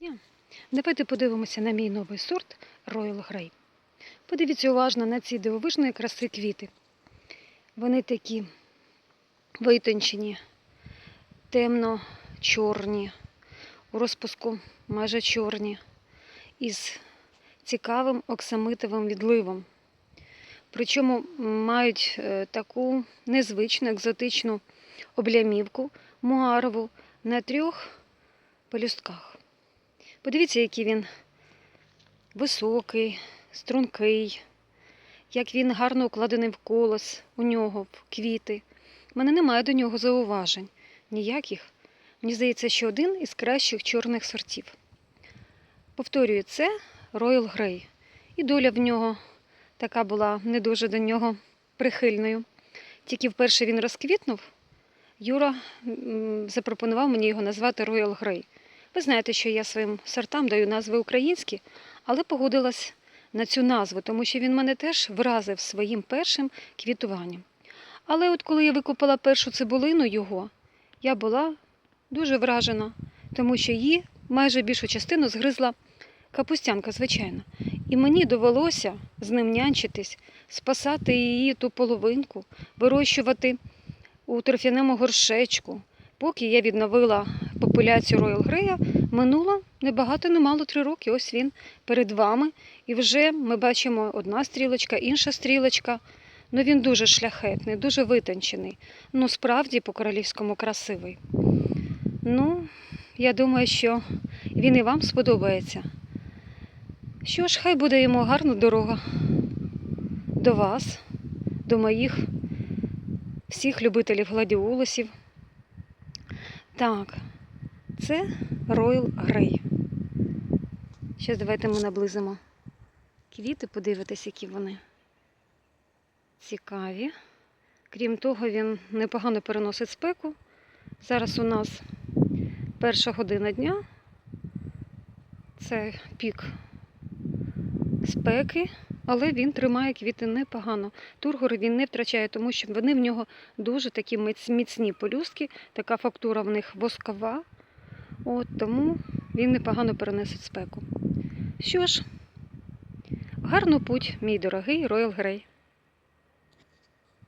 дня. Давайте подивимося на мій новий сорт Royal Grey. Подивіться уважно на ці дивовижної краси квіти. Вони такі витончені, темно-чорні, у розпуску майже чорні, із цікавим оксамитовим відливом. Причому мають е, таку незвичну екзотичну облямівку муарову на трьох пелюстках. Подивіться, який він високий, стрункий, як він гарно укладений в колос у нього, в квіти. У мене немає до нього зауважень. Ніяких. Мені здається, що один із кращих чорних сортів. Повторюю, це Royal Grey. І доля в нього така була не дуже до нього прихильною. Тільки вперше він розквітнув, Юра запропонував мені його назвати Royal Grey. Ви знаєте, що я своїм сортам даю назви українські, але погодилась на цю назву, тому що він мене теж вразив своїм першим квітуванням. Але от коли я викупила першу цибулину його, я була дуже вражена, тому що її майже більшу частину згризла капустянка, звичайно. І мені довелося з ним нянчитись, спасати її ту половинку, вирощувати у торфяному горшечку. Поки я відновила популяцію Royal Grey, минуло небагато, немало три роки. Ось він перед вами. І вже ми бачимо одна стрілочка, інша стрілочка. Ну він дуже шляхетний, дуже витончений. Ну, справді по-королівському красивий. Ну, я думаю, що він і вам сподобається. Що ж, хай буде йому гарна дорога до вас, до моїх всіх любителів гладіолусів. Так, це Royal Grey. Зараз давайте ми наблизимо квіти, подивитись, які вони цікаві. Крім того, він непогано переносить спеку. Зараз у нас перша година дня. Це пік спеки, але він тримає квіти непогано. Тургор він не втрачає, тому що вони в нього дуже такі міцні полюстки, така фактура в них воскова. От тому він непогано переносить спеку. Що ж, гарну путь, мій дорогий Royal Grey.